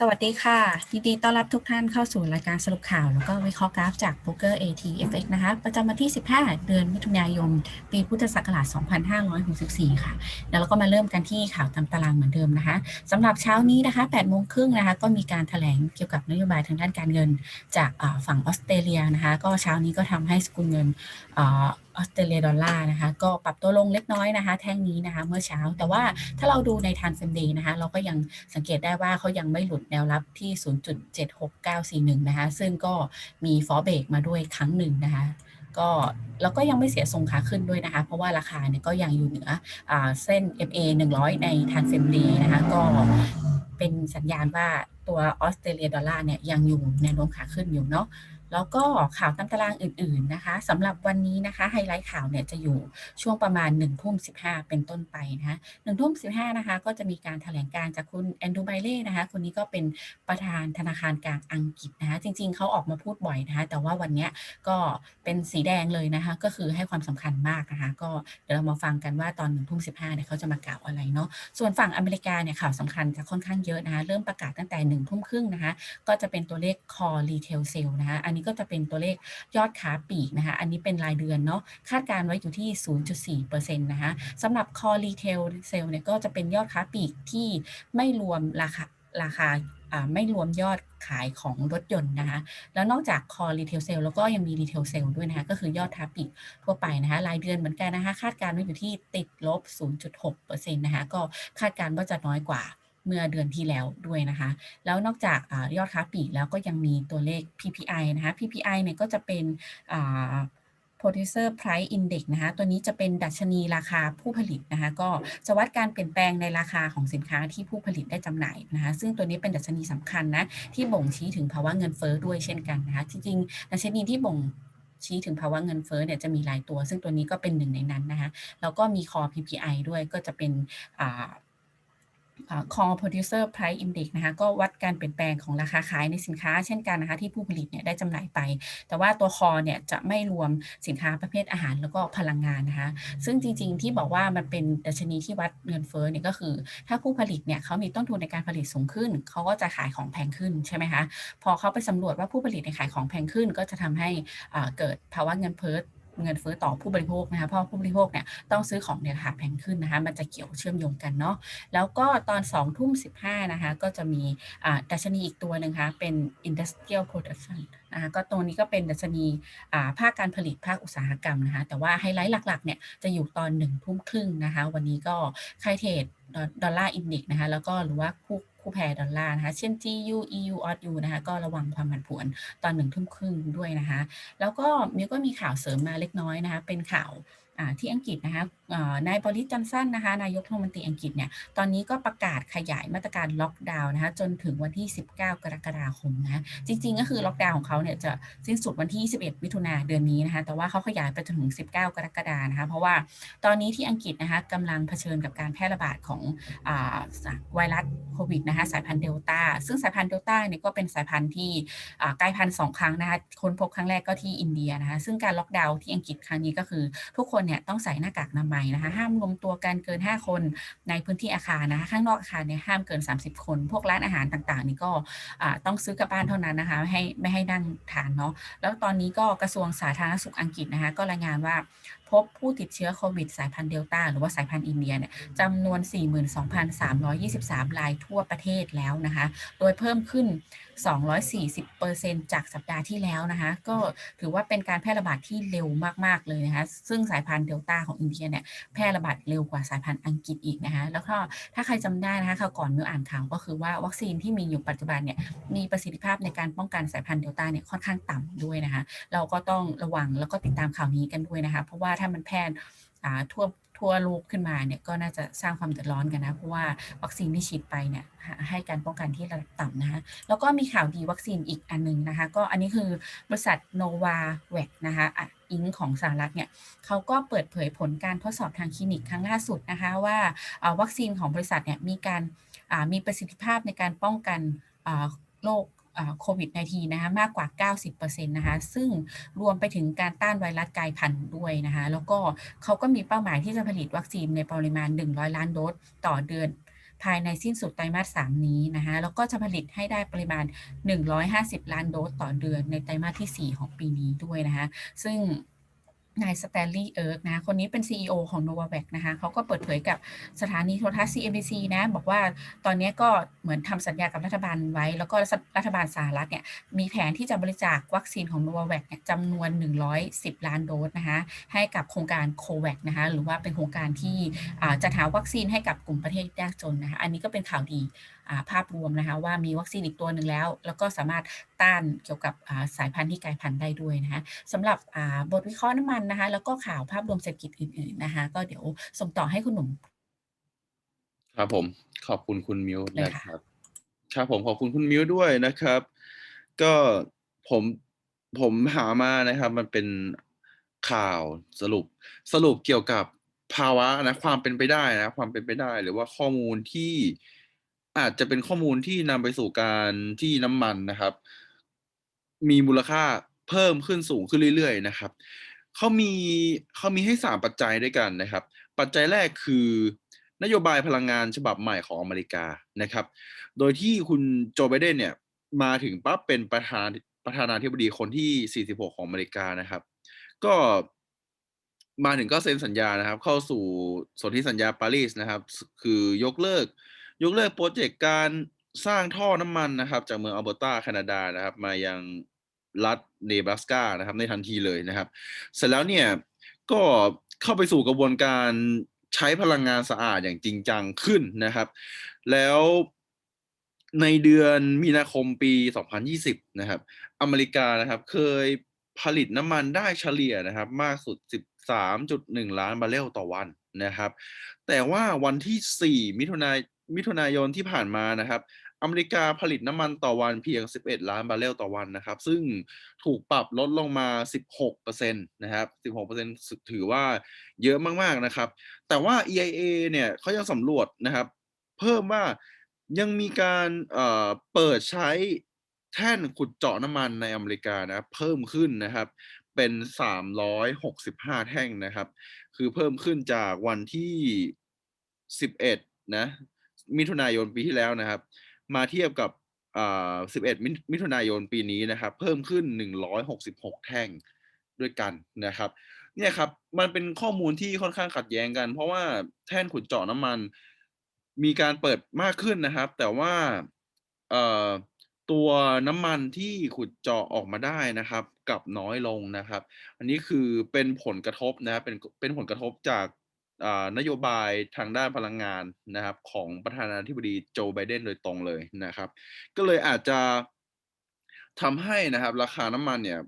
สวัสดีค่ะ ยินดีต้อนรับทุกท่านเข้าสู่รายการสรุปข่าว แล้วก็วิเคราะห์กราฟจาก Poker ATFX นะคะ ประจำวันที่ 15 เดือนมิถุนายน ปีพุทธศักราช 2564 ค่ะ แล้วเราก็มาเริ่มกันที่ข่าวตามตารางเหมือนเดิมนะคะสำหรับเช้านี้นะคะ8โมงครึ่งนะคะ ก็มีการแถลงเกี่ยวกับนโยบายทางด้านการเงินจากฝั่งออสเตรเลียนะคะ ก็เช้านี้ก็ทำให้สกุลเงิน ออสเตรเลียดอลลาร์นะคะก็ปรับตัวลงเล็กน้อยนะคะ แท่งนี้นะคะเมื่อเช้า แต่ว่าถ้าเราดูในทันเฟมดย์นะคะ เราก็ยังสังเกตได้ว่าเขายังไม่หลุดแนวรับที่ 0.76941 นะคะ ซึ่งก็มีฟอเบรกมาด้วยครั้งหนึ่งนะคะก็แล้วก็ยังไม่เสียทรงขาขึ้นด้วยนะคะ เพราะว่าราคาเนี่ยก็ยังอยู่เหนืออเส้น MA 100 ในทันเฟมดย์นะคะก็เป็นสัญญาณว่าตัวออสเตรเลียดอลลาร์เนี่ยยังอยู่แนวโน้มขาขึ้นอยู่เนาะ แล้วก็ข่าวตามตารางอื่นๆนะคะสำหรับวันนี้นะคะไฮไลท์ข่าวเนี่ยจะอยู่ช่วงประมาณ1นึ่ทุ่มสิเป็นต้นไปนะคะหนึ่งทุ่มสินะคะก็จะมีการแถลงการจากคุณแอนดูไบเล่นะคะคนนี้ก็เป็นประธานธนาคารกลางอังกฤษนะคะจริงๆเขาออกมาพูดบ่อยนะคะแต่ว่าวันนี้ก็เป็นสีแดงเลยนะคะก็คือให้ความสำคัญมากนะคะก็เดี๋ยวเรามาฟังกันว่าตอนหนึ่งทุ่มสิเนี่ยเขาจะมากล่าวอะไรเนาะส่วนฝั่งอเมริกาเนี่ยข่าวสำคัญจะค่อนข้างเยอะนะคะเริ่มประกาศตั้งแต่หนึ่งทุ่มครึ่งนะคะก็จะเป็นตัวเลข core retail sale นะคะอันนี้ก็จะเป็นตัวเลขยอดค้าปีกนะคะ อันนี้เป็นรายเดือนเนาะ คาดการไว้อยู่ที่ 0.4%นะคะสำหรับ core retail sale เนี่ยก็จะเป็นยอดค้าปีกที่ไม่รวมราคาราคาไม่รวมยอดขายของรถยนต์นะคะ แล้วนอกจาก core retail sale แล้วก็ยังมี retail sale ด้วยนะคะ ก็คือยอดค้าปลีกทั่วไปนะคะ รายเดือนเหมือนกันนะคะ คาดการไว้อยู่ที่ติดลบ 0.6%นะคะ ก็คาดการณ์ว่าจะน้อยกว่า เมื่อเดือนที่แล้วด้วยนะคะ แล้วนอกจากอยอดค้าปลีกแล้วก็ยังมีตัวเลข PPI นะคะ PPI เนี่ยก็จะเป็น Producer Price Index นะคะ ตัวนี้จะเป็นดัชนีราคาผู้ผลิตนะคะ ก็จะวัดการเปลี่ยนแปลงในราคาของสินค้าที่ผู้ผลิตได้จำหน่ายนะคะ ซึ่งตัวนี้เป็นดัชนีสำคัญนะ ที่บ่งชี้ถึงภาวะเงินเฟ้อด้วยเช่นกันนะคะ จริงๆ ดัชนีที่บ่งชี้ถึงภาวะเงินเฟ้อเนี่ยจะมีหลายตัว ซึ่งตัวนี้ก็เป็นหนึ่งในนั้นนะคะ แล้วก็มี Core PPI ด้วยก็จะเป็นอ่า Core Producer Price Index นะคะก็วัดการเปลี่ยนแปลงของราคาขายในสินค้า เช่นกันนะคะที่ผู้ผลิตเนี่ยได้จำหน่ายไป แต่ว่าตัว Core เนี่ยจะไม่รวมสินค้าประเภทอาหารแล้วก็พลังงานนะคะซึ่งจริงๆที่บอกว่ามันเป็นดัชนีที่วัดเงินเฟ้อเนี่ยก็คือ ถ้าผู้ผลิตเนี่ยเขามีต้นทุนในการผลิตสูงขึ้น เขาก็จะขายของแพงขึ้นใช่ไหมคะพอเขาไปสำรวจว่าผู้ผลิตในขายของแพงขึ้น ก็จะทำให้เกิดภาวะเงินเฟ้อ เงินเฟ้อต่อผู้บริโภคนะคะเพราะผู้บริโภคเนี่ยต้องซื้อของในราคาแพงขึ้นนะคะมันจะเกี่ยวเชื่อมโยงกันเนาะแล้วก็ตอน2ทุ่ม15นะคะก็จะมีดัชนีอีกตัวหนึ่งคะเป็น industrial production นะคะก็ตรงนี้ก็เป็นดัชนีภาคการผลิตภาคอุตสาหกรรมนะคะแต่ว่าไฮไลท์หลักๆเนี่ยจะอยู่ตอน1ทุ่มครึ่งนะคะวันนี้ก็ใครเทรดดอลลาร์อินดิกนะคะแล้วก็หรือว่าคู่ คู่แพรดอลลาร์นะคะ เช่น GU EU AUD นะคะ ก็ระวังความผันผวนตอนหนึ่งทุ่มครึ่งด้วยนะคะ แล้วก็มิวก็มีข่าวเสริมมาเล็กน้อยนะคะ เป็นข่าวที่อังกฤษนะคะ นายบริจันสันนะคะนายกรัฐมนตรีอังกฤษเนี่ยตอนนี้ก็ประกาศขยายมาตรการล็อกดาวน์นะคะจนถึงวันที่ 19 กรกฎาคมนะจริง ๆ ก็คือล็อกดาวน์ของเขาเนี่ยจะสิ้นสุดวันที่ 21 มิถุนาเดือนนี้นะคะแต่ว่าเขาขยายไปจนถึง 19 กรกฎานะคะเพราะว่าตอนนี้ที่อังกฤษนะคะกำลังเผชิญกับการแพร่ระบาดของไวรัสโควิดนะคะสายพันธุ์เดลต้าซึ่งสายพันธุ์เดลต้าเนี่ยก็เป็นสายพันธุ์ที่กลายพันธุ์สองครั้งนะคะค้นพบครั้งแรกก็ที่อินเดียนะคะซึ่งการล็อกดาวน์ที่อังกฤษครั้งนี้ก็คือ ทุกคนเนี่ยต้องใส่หน้ากากอนามัยนะคะห้ามรวมตัวกันเกิน 5 คนในพื้นที่อาคารนะคะข้างนอกอาคารเนี่ยห้ามเกิน 30 คน พวกร้านอาหารต่างๆ นี่ก็ต้องซื้อกลับบ้านเท่านั้นนะคะไม่ให้ไม่ให้นั่งทานเนาะแล้วตอนนี้ก็กระทรวงสาธารณสุขอังกฤษนะคะก็รายงานว่า พบผู้ติดเชื้อโควิดสายพันธุ์เดลต้าหรือว่าสายพันธุ์อินเดียเนี่ยจำนวน 42,323 รายทั่วประเทศแล้วนะคะ โดยเพิ่มขึ้น 240%จากสัปดาห์ที่แล้วนะคะ ก็ถือว่าเป็นการแพร่ระบาดที่เร็วมาก ๆ เลยนะคะ ซึ่งสายพันธุ์เดลต้าของอินเดียเนี่ยแพร่ระบาดเร็วกว่าสายพันธุ์อังกฤษอีกนะคะ แล้วก็ถ้าใครจำได้นะคะคราวก่อนเมื่ออ่านข่าวก็คือว่าวัคซีนที่มีอยู่ปัจจุบันเนี่ยมีประสิทธิภาพในการป้องกันสายพันธุ์เดลต้าเนี่ยค่อนข้างต่ำด้วยนะคะ เราก็ต้องระวังแล้วก็ติดตามข่าวนี้กันด้วยนะคะ เพราะว่าถ้ามันแพร่ทั่วทั่วโลกขึ้นมาเนี่ยก็น่าจะสร้างความเดือดร้อนกันนะ เพราะว่าวัคซีนที่ฉีดไปเนี่ยให้การป้องกันที่ระดับต่ำนะคะแล้วก็มีข่าวดีวัคซีนอีกอันนึงนะคะ ก็อันนี้คือบริษัทโนวาเวกนะคะอิงของสหรัฐเนี่ยเขาก็เปิดเผยผลการทดสอบทางคลินิกครั้งล่าสุดนะคะ ว่าวัคซีนของบริษัทเนี่ยมีการมีประสิทธิภาพในการป้องกันโรค โควิด -19 นะคะมากกว่า 90%นะคะซึ่งรวมไปถึงการต้านไวรัสกลายพันธุ์ด้วยนะคะแล้วก็เขาก็มีเป้าหมายที่จะผลิตวัคซีนในปริมาณ 100 ล้านโดสต่อเดือนภายในสิ้นสุดไตรมาส 3 นี้นะคะ แล้วก็จะผลิตให้ได้ปริมาณ 150 ล้านโดสต่อเดือนในไตรมาสที่ 4 ของปีนี้ด้วยนะคะ ซึ่ง นาย Stanley Erck นะคะคนนี้เป็น CEO ของ Novavax นะคะเขาก็เปิดเผยกับสถานีโทรทัศน์ CNBC นะ บอกว่าตอนนี้ก็เหมือนทำสัญญากับรัฐบาลไว้ แล้วก็รัฐบาลสหรัฐเนี่ย มีแผนที่จะบริจาควัคซีนของ Novavax เนี่ยจำนวน 110 ล้านโดสนะคะ ให้กับโครงการ COVAX นะคะ หรือว่าเป็นโครงการที่จัดหาวัคซีนให้กับกลุ่มประเทศยากจนนะคะ อันนี้ก็เป็นข่าวดี ภาพรวมนะคะว่ามีวัคซีนอีกตัวหนึ่งแล้ว แล้วก็สามารถต้านเกี่ยวกับอ่าสายพันธุ์ที่กลายพันธุ์ได้ด้วยนะคะสำหรับอ่าบทวิเคราะห์น้ำมันนะคะ แล้วก็ข่าวภาพรวมเศรษฐกิจอื่นๆนะคะก็เดี๋ยวส่งต่อให้คุณหนุ่ม ครับผมขอบคุณคุณมิ้วเลยนะค่ะครับครับผมขอบคุณคุณมิ้วด้วยนะครับ ก็ผมผมหามานะครับ มันเป็นข่าวสรุปสรุปเกี่ยวกับภาวะนะความเป็นไปได้นะ ความเป็นไปได้ หรือว่าข้อมูลที่ อาจจะเป็นข้อมูลที่นำไปสู่การที่น้ำมันนะครับ มีมูลค่าเพิ่มขึ้นสูงขึ้นเรื่อยๆนะครับเขามีเขามีให้3ปัจจัยด้วยกันนะครับ ปัจจัยแรกคือนโยบายพลังงานฉบับใหม่ของอเมริกานะครับ โดยที่คุณโจไบเดนเนี่ยมาถึงปั๊บเป็นประธานประธานาธิบดีคนที่ 46 ของอเมริกานะครับ ก็มาถึงก็เซ็นสัญญานะครับ เข้าสู่สนธิสัญญาปารีสนะครับ คือยกเลิก ยกเลิกโปรเจกต์การสร้างท่อน้ำมันนะครับ จากเมืองอัลเบอร์ตาแคนาดานะครับ มายังรัฐเนบราสกานะครับ ในทันทีเลยนะครับ เสร็จแล้วเนี่ยก็เข้าไปสู่กระบวนการใช้พลังงานสะอาดอย่างจริงจังขึ้นนะครับ แล้วในเดือนมีนาคมปี 2020 นะครับ อเมริกานะครับ เคยผลิตน้ำมันได้เฉลี่ยนะครับ มากสุด 13.1 ล้านบาร์เรลต่อวันนะครับ แต่ว่าวันที่ 4 มิถุนาย มิถุนายนที่ผ่านมานะครับ อเมริกาผลิตน้ำมันต่อวันเพียง 11 ล้านบาร์เรลต่อวันนะครับ ซึ่งถูกปรับลดลงมา 16%นะครับ 16%ถือว่าเยอะมาก ๆ นะครับ แต่ว่า EIA เนี่ยเขายังสำรวจนะครับ เพิ่มว่ายังมีการเอ่อเปิดใช้แท่นขุดเจาะน้ำมันในอเมริกานะเพิ่มขึ้นนะครับเป็น 365 แท่งนะครับ คือเพิ่มขึ้นจากวันที่ 11 นะ มิถุนายนปีที่แล้วนะครับ มาเทียบกับ11มิมิถุนายนปีนี้นะครับ เพิ่มขึ้น166แท่งด้วยกันนะครับ เนี่ยครับมันเป็นข้อมูลที่ค่อนข้างขัดแย้งกัน เพราะว่าแท่นขุดเจาะน้ำมัน มีการเปิดมากขึ้นนะครับ แต่ว่าตัวน้ำมันที่ขุดเจาะออกมาได้นะครับกลับน้อยลงนะครับ อันนี้คือเป็นผลกระทบนะเป็นเป็นผลกระทบจาก นโยบายทางด้านพลังงานนะครับ ของประธานาธิบดีโจไบเดนโดยตรงเลยนะครับ ก็เลยอาจจะทำให้นะครับ ราคาน้ำมันเนี่ย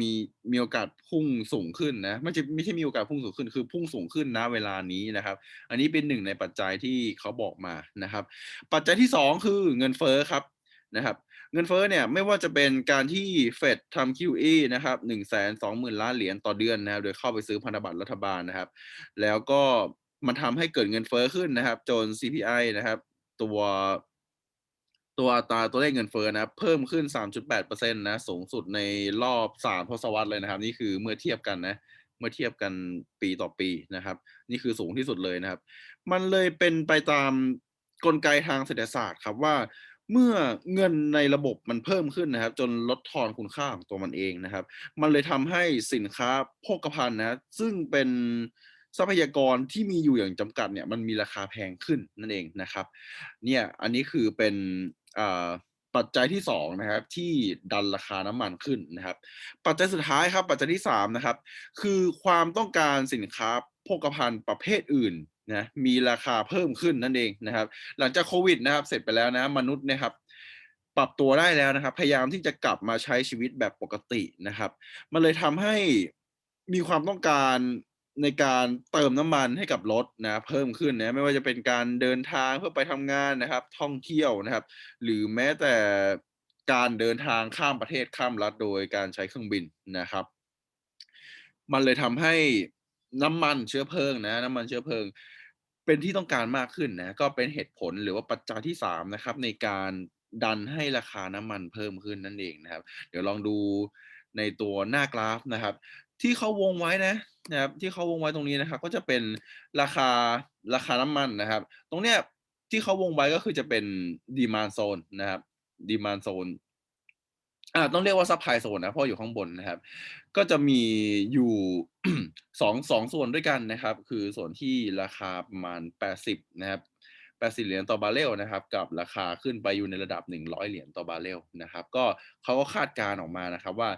มีมีโอกาสพุ่งสูงขึ้นนะไม่ใช่ไม่ใช่มีโอกาสพุ่งสูงขึ้น คือพุ่งสูงขึ้นณเวลานี้นะครับ อันนี้เป็นหนึ่งในปัจจัยที่เขาบอกมานะครับ ปัจจัยที่สองคือเงินเฟ้อครับนะครับ เงินเฟ้อเนี่ยไม่ว่าจะเป็นการที่เฟดทำ QE นะครับหนึ่งแสนสองหมื่นล้านเหรียญต่อเดือนนะครับโดยเข้าไปซื้อพันธบัตรรัฐบาลนะครับ แล้วก็มันทำให้เกิดเงินเฟ้อขึ้นนะครับ จน CPI นะครับ ตัวตัวอัตราตัวเลขเงินเฟ้อนะครับเพิ่มขึ้น 3.8%นะสูงสุดในรอบ 3 ทศวรรษเลยนะครับ นี่คือเมื่อเทียบกันนะเมื่อเทียบกันปีต่อปีนะครับ นี่คือสูงที่สุดเลยนะครับ มันเลยเป็นไปตามกลไกทางเศรษฐศาสตร์ครับว่า เมื่อเงินในระบบมันเพิ่มขึ้นนะครับ จนลดทอนคุณค่าของตัวมันเองนะครับ มันเลยทำให้สินค้าโภคภัณฑ์นะซึ่งเป็นทรัพยากรที่มีอยู่อย่างจำกัดเนี่ยมันมีราคาแพงขึ้นนั่นเองนะครับ เนี่ยอันนี้คือเป็นปัจจัยที่สองนะครับที่ดันราคาน้ำมันขึ้นนะครับ ปัจจัยสุดท้ายครับ ปัจจัยที่สามนะครับคือความต้องการสินค้าโภคภัณฑ์ประเภทอื่นนะมีราคาเพิ่มขึ้นนั่นเองนะครับ หลังจากโควิดนะครับ เสร็จไปแล้วนะ มนุษย์นะครับ ปรับตัวได้แล้วนะครับ พยายามที่จะกลับมาใช้ชีวิตแบบปกตินะครับ มันเลยทำให้มีความต้องการในการเติมน้ำมันให้กับรถนะเพิ่มขึ้นนะไม่ว่าจะเป็นการเดินทางเพื่อไปทำงานนะครับ ท่องเที่ยวนะครับ หรือแม้แต่การเดินทางข้ามประเทศข้ามรัฐโดยการใช้เครื่องบินนะครับ มันเลยทำให้ น้ำมันเชื้อเพลิงนะ น้ำมันเชื้อเพลิง เป็นที่ต้องการมากขึ้นนะ ก็เป็นเหตุผลหรือว่าปัจจัยที่สามนะครับ ในการดันให้ราคาน้ำมันเพิ่มขึ้นนั่นเองนะครับ เดี๋ยวลองดูในตัวหน้ากราฟนะครับ ที่เขาวงไว้นะนะครับที่เขาวงไว้ตรงนี้นะครับ ก็จะเป็นราคาราคาน้ำมันนะครับ ตรงเนี้ยที่เขาวงไว้ก็คือจะเป็น demand zone นะครับ demand zone อ่าต้องเรียกว่า supply zone นะเพราะอยู่ข้างบนนะครับ ก็จะมีอยู่สองสองส่วนด้วยกันนะครับ คือส่วนที่ราคาประมาณ80นะครับ80เหรียญต่อบาร์เรลนะครับ กับราคาขึ้นไปอยู่ในระดับ100เหรียญต่อบาร์เรลนะครับ ก็เขาก็คาดการณ์ออกมานะครับว่า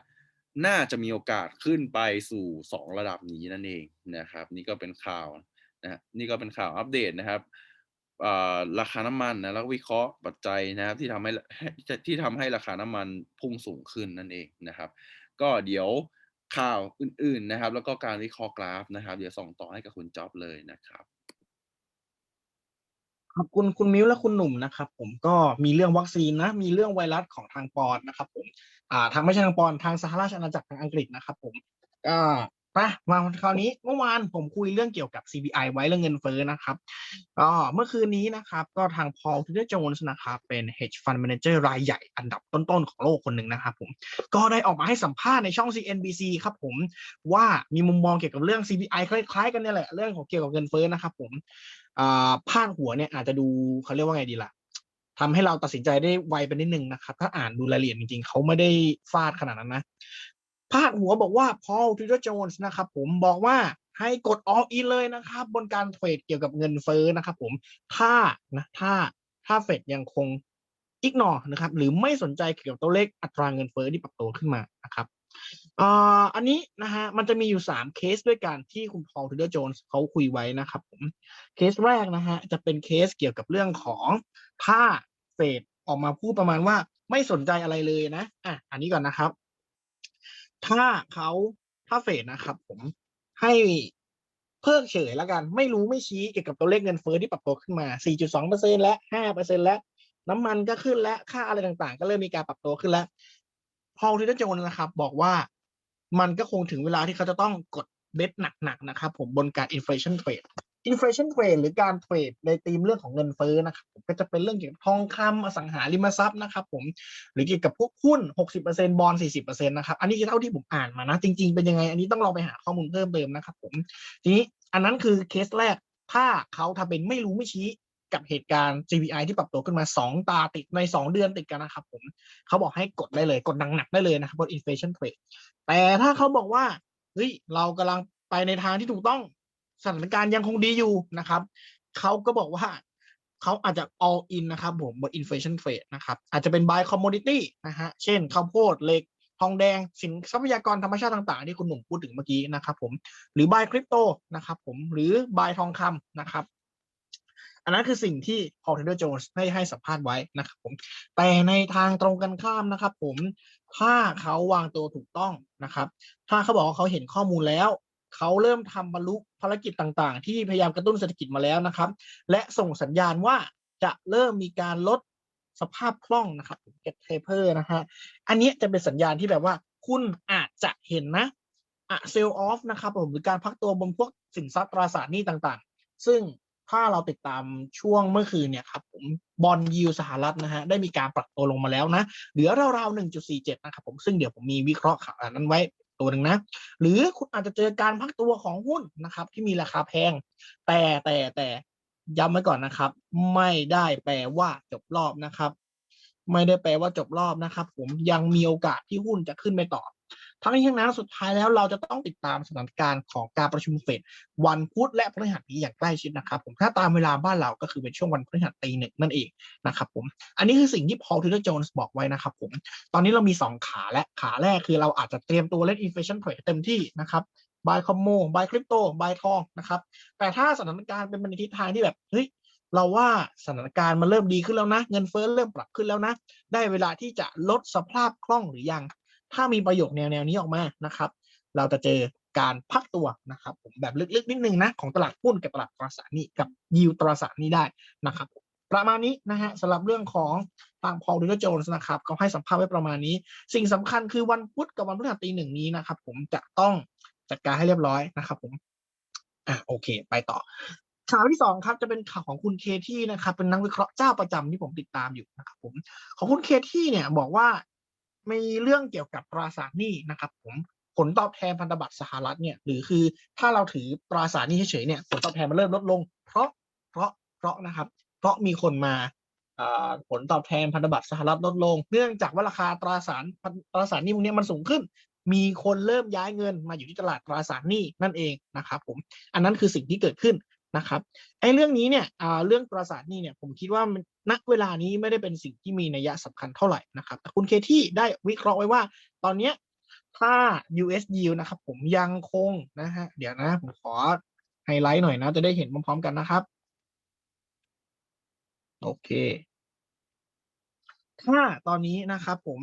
น่าจะมีโอกาสขึ้นไปสู่2ระดับนี้นั่นเองนะครับ นี่ก็เป็นข่าวนะนี่ก็เป็นข่าวอัปเดตนะครับ ราคาน้ำมันนะแล้ววิเคราะห์ปัจจัยนะครับที่ทำให้ให้ที่ทำให้ราคาน้ำมันพุ่งสูงขึ้นนั่นเองนะครับ ก็เดี๋ยวข่าวอื่นๆนะครับ แล้วก็การวิเคราะห์กราฟนะครับ เดี๋ยวส่งต่อให้กับคุณจ๊อบเลยนะครับขอบคุณคุณมิ้วและคุณหนุ่มนะครับ ผมก็มีเรื่องวัคซีนนะ มีเรื่องไวรัสของทางปอนนะครับ ผมอ่าทางไม่ใช่ทางปอนทางสหราชอาณาจักรทางอังกฤษนะครับ ผมก็ มามาคราวนี้เมื่อวานผมคุยเรื่องเกี่ยวกับ CPI ไว้เรื่องเงินเฟ้อนะครับก็เมื่อคืนนี้นะครับ ก็ทาง Paul Tudor Jones นะครับเป็น hedge fund manager รายใหญ่อันดับต้นๆของโลกคนหนึ่งนะครับผมก็ได้ออกมาให้สัมภาษณ์ในช่อง CNBC ครับผมว่ามีมุมมองเกี่ยวกับเรื่อง CPI คล้ายๆ กันนี่แหละเรื่องของเกี่ยวกับเงินเฟ้อนะครับผมอ่าพาดหัวเนี่ยอาจจะดูเขาเรียกว่าไงดีล่ะทำให้เราตัดสินใจได้ไวไปนิดนึงนะครับ ถ้าอ่านดูรายละเอียดจริงๆ เขาไม่ได้ฟาดขนาดนั้นนะ พาดหัวบอกว่า Paul Tudor Jones นะครับผมบอกว่าให้กด all in เลยนะครับ บนการเทรดเกี่ยวกับเงินเฟ้อนะครับผมถ้านะถ้าถ้าเฟดยังคง ignore นะครับ หรือไม่สนใจเกี่ยวกับตัวเลขอัตราเงินเฟ้อที่ปรับตัวขึ้นมานะครับอันนี้นะฮะมันจะมีอยู่ 3 เคสด้วยกันที่คุณพอลทูเดอร์โจนส์เขาคุยไว้นะครับผมเคสแรกนะฮะจะเป็นเคสเกี่ยวกับเรื่องของถ้าเฟดออกมาพูดประมาณว่าไม่สนใจอะไรเลยนะอะอันนี้ก่อนนะครับ ถ้าเขาถ้าเฟดนะครับ ผมให้เพิกเฉยแล้วกัน ไม่รู้ไม่ชี้เกี่ยวกับตัวเลขเงินเฟ้อที่ปรับตัวขึ้นมา 4.2%และ 5%และน้ำมันก็ขึ้นและค่าอะไรต่างๆ ก็เริ่มมีการปรับตัวขึ้นแล้ว พอลทิเดอร์โจนนะครับ บอกว่ามันก็คงถึงเวลาที่เขาจะต้องกดเบ็ดหนักๆนะครับ ผมบนการ inflation trade inflation trade หรือการเทรดในธีมเรื่องของเงินเฟ้อนะครับผมก็จะเป็นเรื่องเกี่ยวกับทองคำอสังหาริมทรัพย์นะครับผมหรือเกี่ยวกับพวกหุ้น 60%บอล40%นะครับอันนี้คือเท่าที่ผมอ่านมานะ จริง ๆ เป็นยังไง อันนี้ต้องลองไปหาข้อมูลเพิ่มเติมนะครับผมทีนี้อันนั้นคือเคสแรกถ้าเขาทำเป็นไม่รู้ไม่ชี้กับเหตุการณ์ CPI ที่ปรับตัวขึ้นมา 2 ตาติดใน 2 เดือนติดกันนะครับผมเขาบอกให้กดได้เลย กดหนักๆได้เลยนะครับบน inflation trade แต่ถ้าเขาบอกว่าเฮ้ยเรากำลังไปในทางที่ถูกต้อง สถานการณ์ยังคงดีอยู่นะครับเขาก็บอกว่าเขาอาจจะ all in นะครับผมบน inflation trade นะครับ อาจจะเป็น buy commodity นะฮะ เช่นข้าวโพดเหล็ก ทองแดง สินทรัพยากรธรรมชาติต่าง ๆ ที่คุณหนุ่มพูดถึงเมื่อกี้นะครับผม หรือ buy crypto นะครับผม หรือ buy ทองคำนะครับ อันนั้นคือสิ่งที่ Paul Tudor Jones ให้ให้สัมภาษณ์ไว้นะครับผม แต่ในทางตรงกันข้ามนะครับผม ถ้าเขาวางตัวถูกต้องนะครับ ถ้าเขาบอกว่าเขาเห็นข้อมูลแล้ว เขาเริ่มทำบรรลุภารกิจต่างๆ ที่พยายามกระตุ้นเศรษฐกิจมาแล้วนะครับ และส่งสัญญาณว่าจะเริ่มมีการลดสภาพคล่องนะครับ get taper นะฮะอันนี้จะเป็นสัญญาณที่แบบว่าคุณอาจจะเห็นนะอะเซลล์ออฟนะครับผมหรือการพักตัวบนพวกสินทรัพย์ตราสารหนี้ต่างๆ ซึ่งถ้าเราติดตามช่วงเมื่อคืนเนี่ยครับผมบอลยิวสหรัฐนะฮะได้มีการปรับตัวลงมาแล้วนะ เหลือราวๆ1.47 นะครับผมซึ่งเดี๋ยวผมมีวิเคราะห์ข่าวนั้นไว้ ตัวหนึ่งนะ หรือคุณอาจจะเจอการพักตัวของหุ้นนะครับ ที่มีราคาแพง แต่แต่แต่ย้ำไว้ก่อนนะครับ ไม่ได้แปลว่าจบรอบนะครับ ไม่ได้แปลว่าจบรอบนะครับ ผมยังมีโอกาสที่หุ้นจะขึ้นไปต่อ ทั้งนี้ทั้งนั้นสุดท้ายแล้วเราจะต้องติดตามสถานการณ์ของการประชุมเฟดวันพุธและพฤหัสนี้อย่างใกล้ชิดนะครับ ผมถ้าตามเวลาบ้านเราก็คือเป็นช่วงวันพฤหัสตีหนึ่งนั่นเองนะครับผมอันนี้คือสิ่งที่ Paul Tudor Jones บอกไว้นะครับผมตอนนี้เรามี 2 ขาและขาแรกคือเราอาจจะเตรียมตัวเล่น inflation trade เต็มที่นะครับ buy commo buy crypto buy ทองนะครับแต่ถ้าสถานการณ์เป็นในทิศทางที่แบบเฮ้ยเราว่าสถานการณ์มันเริ่มดีขึ้นแล้วนะ เงินเฟ้อเริ่มปรับขึ้นแล้วนะ ได้เวลาที่จะลดสภาพคล่องหรือยัง ถ้ามีประโยคแนวแนวนี้ออกมานะครับ เราจะเจอการพักตัวนะครับผมแบบลึกๆนิดนึงนะของตลาดหุ้นกับตลาดตราสารนี้กับยิวตราสารนี้ได้นะครับประมาณนี้นะฮะสำหรับเรื่องของทางพอลดูเดอร์โจนส์นะครับเขาให้สัมภาษณ์ไว้ประมาณนี้ สิ่งสำคัญคือวันพุธกับวันพฤหัสตีหนึ่งนี้นะครับ ผมจะต้องจัดการให้เรียบร้อยนะครับ ผม อะโอเค ไปต่อข่าวที่สองครับจะเป็นข่าวของคุณเคที่นะครับเป็นนักวิเคราะห์เจ้าประจำที่ผมติดตามอยู่นะครับผมของคุณเคที่เนี่ยบอกว่า มีเรื่องเกี่ยวกับตราสารหนี้นะครับผมผลตอบแทนพันธบัตรสหรัฐเนี่ยหรือคือถ้าเราถือตราสารหนี้เฉยๆเนี่ยผลตอบแทนมันเริ่มลดลง เพราะเพราะเพราะนะครับ เพราะมีคนมาผลตอบแทนพันธบัตรสหรัฐลดลง เนื่องจากว่าราคาตราสารตราสารหนี้พวกนี้มันสูงขึ้น มีคนเริ่มย้ายเงินมาอยู่ที่ตลาดตราสารหนี้นั่นเองนะครับผมอันนั้นคือสิ่งที่เกิดขึ้น นะครับไอ้เรื่องนี้เนี่ยเรื่องตราสารนี้เนี่ยผมคิดว่ามันณเวลานี้ไม่ได้เป็นสิ่งที่มีนัยสำคัญเท่าไหร่นะครับแต่คุณเคที่ได้วิเคราะห์ไว้ว่า ตอนเนี้ยถ้า US yield นะครับ ผมยังคงนะฮะเดี๋ยวนะ ผมขอไฮไลท์หน่อยนะ จะได้เห็นพร้อมๆกันนะครับ โอเค ถ้าตอนนี้นะครับผม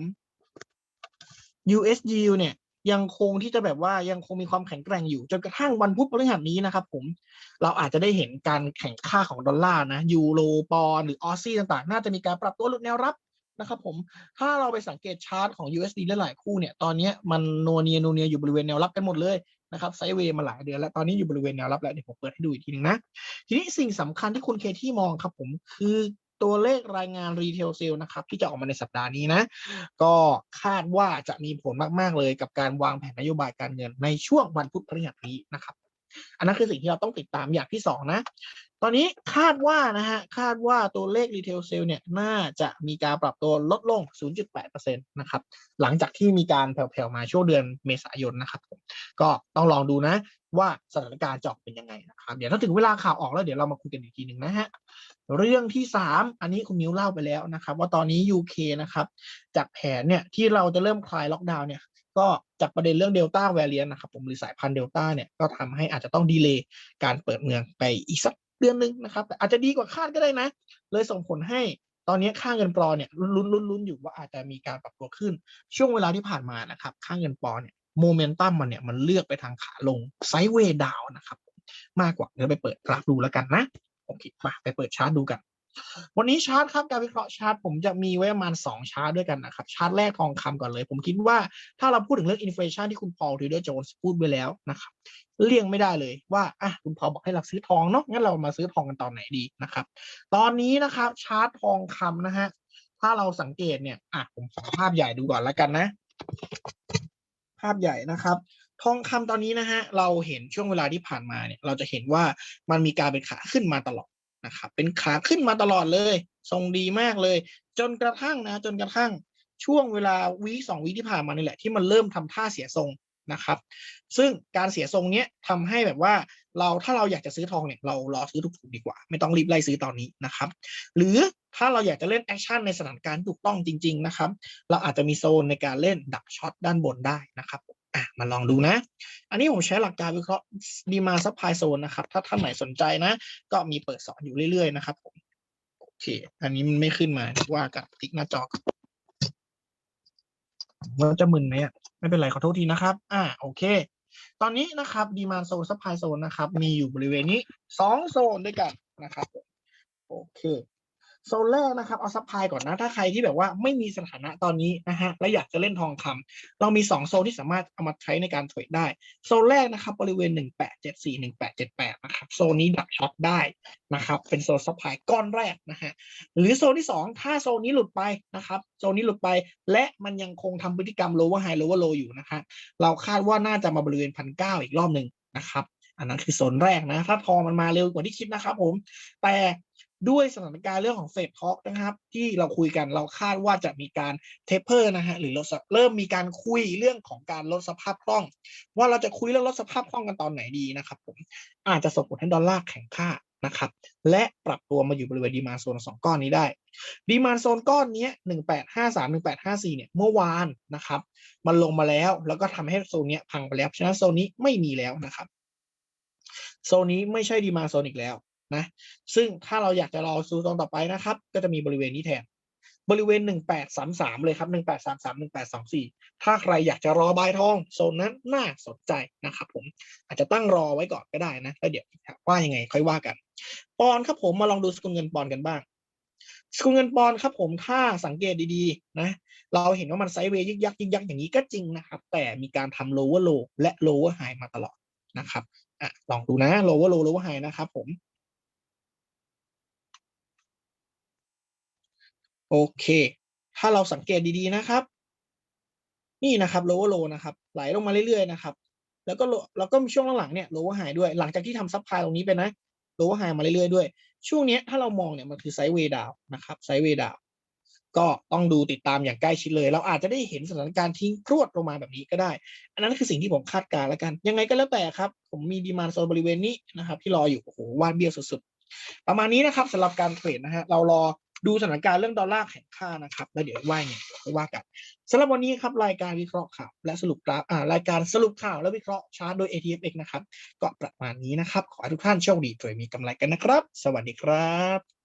US yield เนี่ย ยังคงที่จะแบบว่ายังคงมีความแข็งแกร่งอยู่จนกระทั่งวันพุธพฤหัสนี้นะครับผมเราอาจจะได้เห็นการแข่งค่าของดอลลาร์นะยูโรปอนหรือออซซี่ต่างๆ น่าจะมีการปรับตัวหลุดแนวรับนะครับผมถ้าเราไปสังเกตชาร์ตของ USD หลายๆคู่เนี่ยตอนนี้มันนัวเนียนัวเนียอยู่บริเวณแนวรับกันหมดเลยนะครับไซเวย์มาหลายเดือนแล้วตอนนี้อยู่บริเวณแนวรับแล้วเดี๋ยวผมเปิดให้ดูอีกทีหนึงนะ ทีนี้สิ่งสำคัญที่คุณเคที่มองครับผมคือ ตัวเลขรายงานรีเทลเซลนะครับที่จะออกมาในสัปดาห์นี้นะ ก็คาดว่าจะมีผลมาก ๆ เลยกับการวางแผนนโยบายการเงินในช่วงวันพุธพฤหัสนี้นะครับ อันนั้นคือสิ่งที่เราต้องติดตามอย่างที่สองนะ ตอนนี้คาดว่านะฮะคาดว่าตัวเลขรีเทลเซลเนี่ยน่าจะมีการปรับตัวลดลง 0.8%นะครับหลังจากที่มีการแผ่วๆมาช่วงเดือนเมษายนนะครับ ก็ต้องลองดูนะ ว่าสถานการณ์จะออกเป็นยังไงนะครับ เดี๋ยวถ้าถึงเวลาข่าวออกแล้วเดี๋ยวเรามาคุยกันอีกทีหนึ่งนะฮะ เรื่องที่สามอันนี้คุณมิวเล่าไปแล้วนะครับ ว่าตอนนี้ UK นะครับ จากแผนเนี่ยที่เราจะเริ่มคลายล็อกดาวน์เนี่ย ก็จากประเด็นเรื่องเดลต้าแวร i เ n t นนะครับผมหรือสายพันธุ์เดลต้าเนี่ยก็ทำให้อาจจะต้องดีเลย์การเปิดเมืองไปอีกสักเดือนนึงนะครับแต่อาจจะดีกว่าคาดก็ได้นะ เลยส่งผลให้ตอนนี้ค่าเงินปอเนี่ยลุ้นลุ้นลุ้นอยู่ว่าอาจจะมีการปรับตัวขึ้น ช่วงเวลาที่ผ่านมานะครับ ค่าเงินปอเนี่ย โมเมนตัมมันเนี่ยมันเลือกไปทางขาลงไซด์เวย์ดาวนะครับ มากกว่าเดี๋ยวไปเปิดกราฟดูแล้วกันนะโอเคมาไปเปิดชาร์ตดูกัน วันนี้ชาร์ตครับการวิเคราะห์ชาร์ตผมจะมีไว้ประมาณ 2 ชาร์ตด้วยกันนะครับ ชาร์ตแรกทองคำก่อนเลย ผมคิดว่าถ้าเราพูดถึงเรื่องอินฟลชันที่คุณพอลทูเดอร์โจนส์พูดไปแล้วนะครับเลี่ยงไม่ได้เลยว่าอะคุณพอลบอกให้เราซื้อทองเนาะงั้นเรามาซื้อทองกันตอนไหนดีนะครับ ตอนนี้นะครับชาร์ตทองคำนะฮะถ้าเราสังเกตเนี่ยอะผมขอภาพใหญ่ดูก่อนแล้วกันนะ ภาพใหญ่นะครับ ทองคำตอนนี้นะฮะเราเห็นช่วงเวลาที่ผ่านมาเนี่ยเราจะเห็นว่ามันมีการเป็นขาขึ้นมาตลอดนะครับเป็นขาขึ้นมาตลอดเลย ทรงดีมากเลย จนกระทั่งนะ จนกระทั่งช่วงเวลาวีสองวีที่ผ่านมานี่แหละที่มันเริ่มทำท่าเสียทรง นะครับ ซึ่งการเสียทรงเนี้ยทำให้แบบว่าเราถ้าเราอยากจะซื้อทองเนี่ยเรารอซื้อถูกๆดีกว่า ไม่ต้องรีบไล่ซื้อตอนนี้นะครับ หรือถ้าเราอยากจะเล่นแอคชั่นในสถานการณ์ถูกต้องจริง ๆนะครับ เราอาจจะมีโซนในการเล่นดักช็อตด้านบนได้นะครับอะมาลองดูนะ อันนี้ผมใช้หลักการวิเคราะห์ดีมาซัพพลายโซนนะครับ ถ้าท่านไหนสนใจนะ ก็มีเปิดสอนอยู่เรื่อยๆนะครับผมโอเค อันนี้มันไม่ขึ้นมาว่ากันติ๊กหน้าจอก่อนว่าจะมึนไหมอะ ไม่เป็นไรขอโทษทีนะครับ อ่าโอเค ตอนนี้นะครับดีมาโซนซัพพลายโซนนะครับ มีอยู่บริเวณนี้สองโซนด้วยกันนะครับ โอเค โซนแรกนะครับเอาซัพพลายก่อนนะ ถ้าใครที่แบบว่าไม่มีสถานะตอนนี้นะฮะและอยากจะเล่นทองคำเรามี 2 โซนที่สามารถเอามาใช้ในการเทรดได้ โซนแรกนะครับบริเวณ 1874 1878 นะครับ โซนนี้ดักช็อตได้นะครับ เป็นโซนซัพพลายก้อนแรกนะฮะหรือโซนที่ 2 ถ้าโซนนี้หลุดไปนะครับโซนนี้หลุดไป และมันยังคงทำพฤติกรรม lower high lower low อยู่นะฮะเราคาดว่าน่าจะมาบริเวณพันเอีกรอบหนึ่งนะครับอันนั้นคือโซนแรกนะ ถ้าทองมันมาเร็วกว่าที่คิดนะครับผม แต่ ด้วยสถานการณ์เรื่องของเฟดท็อกนะครับ ที่เราคุยกันเราคาดว่าจะมีการเทปเปอร์นะฮะหรือลดเริ่มมีการคุยเรื่องของการลดสภาพคล่อง ว่าเราจะคุยเรื่องลดสภาพคล่องกันตอนไหนดีนะครับผมอาจจะส่งผลให้ดอลลาร์แข็งค่านะครับและปรับตัวมาอยู่บริเวณดีมาโซนสองก้อนนี้ได้ดีมาโซนก้อนนี้หนึ่งแปดห้าสามหนึ่งแปดห้าสี่เนี่ยเมื่อวานนะครับมันลงมาแล้วแล้วก็ทำให้โซนนี้พังไปแล้วฉะนั้นโซนนี้ไม่มีแล้วนะครับโซนนี้ไม่ใช่ดีมาโซนอีกแล้ว นะ ซึ่งถ้าเราอยากจะรอซูโซนต่อไปนะครับ ก็จะมีบริเวณนี้แทน บริเวณ 1833 เลยครับ 1833 1824 ถ้าใครอยากจะรอใบทองโซนนั้นน่าสนใจนะครับผมอาจจะตั้งรอไว้ก่อนก็ได้นะแล้วเดี๋ยวว่ายังไงค่อยว่ากัน ปอนครับผมมาลองดูสกุลเงินปอนกันบ้างสกุลเงินปอนครับผมถ้าสังเกตดีๆนะเราเห็นว่ามันไซด์เวย์ยึกยักยึกยักอย่างนี้ก็จริงนะครับ แต่มีการทำ lower low และ lower high มาตลอดนะครับอะลองดูนะ lower low lower high นะครับผม โอเค ถ้าเราสังเกตดีๆนะครับ นี่นะครับ lower low นะครับ ไหลลงมาเรื่อยๆนะครับ แล้วก็ low- แล้วก็มีช่วงหลังๆเนี่ย lower high ด้วย หลังจากที่ทำซับพลายตรงนี้ไปนะ lower high มาเรื่อยๆด้วย ช่วงนี้ถ้าเรามองเนี่ยมันคือไซด์เวดาวนะครับ ไซด์เวดาวก็ต้องดูติดตามอย่างใกล้ชิดเลย เราอาจจะได้เห็นสถานการณ์ทิ้งพรวดลงมาแบบนี้ก็ได้ อันนั้นคือสิ่งที่ผมคาดการณ์แล้วกัน ยังไงก็แล้วแต่ครับ ผมมีดีมานโซนบริเวณนี้นะครับ ที่รออยู่ โอ้โหวาดเบี้ยวสุดๆ ประมาณนี้นะครับสำหรับการเทรดนะฮะ เรารอ ดูสถานการณ์เรื่องดอลลาร์แข็งค่านะครับ แล้วเดี๋ยวว่าไงเดี๋ยวค่อยว่ากันสำหรับวันนี้ครับรายการวิเคราะห์ข่าวและสรุปกราฟอ่ารายการสรุปข่าวและวิเคราะห์ชาร์ตโดย ATFX นะครับ ก็ประมาณนี้นะครับ ขอให้ทุกท่านโชคดีโดยมีกำไรกันนะครับ สวัสดีครับ